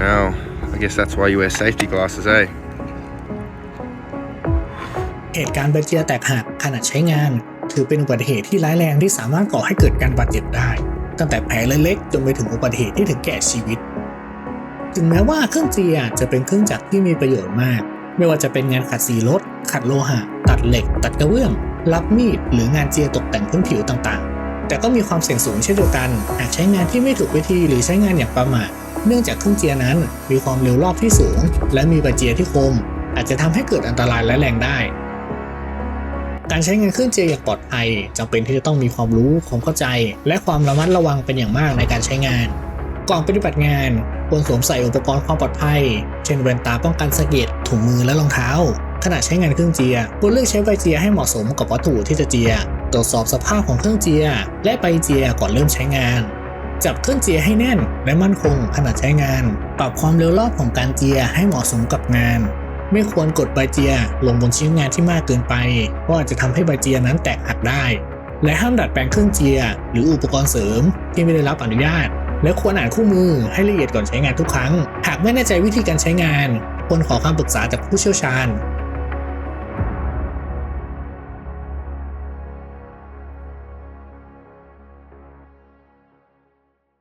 No, I guess that's why you wear safety glasses, eh? เหตุการณ์ใบเจียแตกหักขณะใช้งาน ถือเป็นอุบัติเหตุที่ร้ายแรงที่สามารถก่อให้เกิดการบาดเจ็บได้ ตั้งแต่แผลเล็กๆจนไปถึงอุบัติเหตุที่ถึงแก่ชีวิต ถึงแม้ว่าเครื่องเจียจะเป็นเครื่องจักรที่มีประโยชน์มาก ไม่ว่าจะเป็นงานขัดสีรถ ขัดโลหะ ตัดเหล็ก ตัดกระเบื้อง รับมีด หรืองานเจียตกแต่งพื้นผิวต่างๆ แต่ก็มีความเสี่ยงสูงเช่นเดียวกันหากใช้งานที่ไม่ถูกวิธีหรือใช้งานอย่างประมาท เนื่องจากเครื่องเจียนั้นมีความเร็วรอบที่สูง และมีใบเจียที่คม อาจจะทำให้เกิดอันตรายและแรงได้ การใช้งานเครื่องเจียอย่างปลอดภัยจำเป็นที่จะต้องมีความรู้ความเข้าใจ และความระมัดระวังเป็นอย่างมากในการใช้งาน ก่อนปฏิบัติงานควรสวมใส่อุปกรณ์ความปลอดภัย เช่นแว่นตาป้องกันสะเก็ดถุงมือและรองเท้า ขณะใช้งานเครื่องเจียควรเลือกใช้ใบเจียให้เหมาะสมกับวัตถุที่จะเจีย ตรวจสอบสภาพของเครื่องเจีย และใบเจียก่อนเริ่มใช้งาน จับเครื่องเจียให้แน่น และมั่นคงขณะใช้งาน ปรับความเร็วรอบของการเจียให้เหมาะสมกับงาน ไม่ควรกดใบเจียลงบนชิ้นงานที่มากเกินไป เพราะอาจจะทำให้ใบเจียนั้นแตกหักได้ และห้ามดัดแปลงเครื่องเจีย หรืออุปกรณ์เสริมที่ไม่ได้รับอนุญาต และควรอ่านคู่มือให้ละเอียดก่อนใช้งานทุกครั้ง หากไม่แน่ใจวิธีการใช้งานควรขอคำปรึกษาจากผู้เชี่ยวชาญ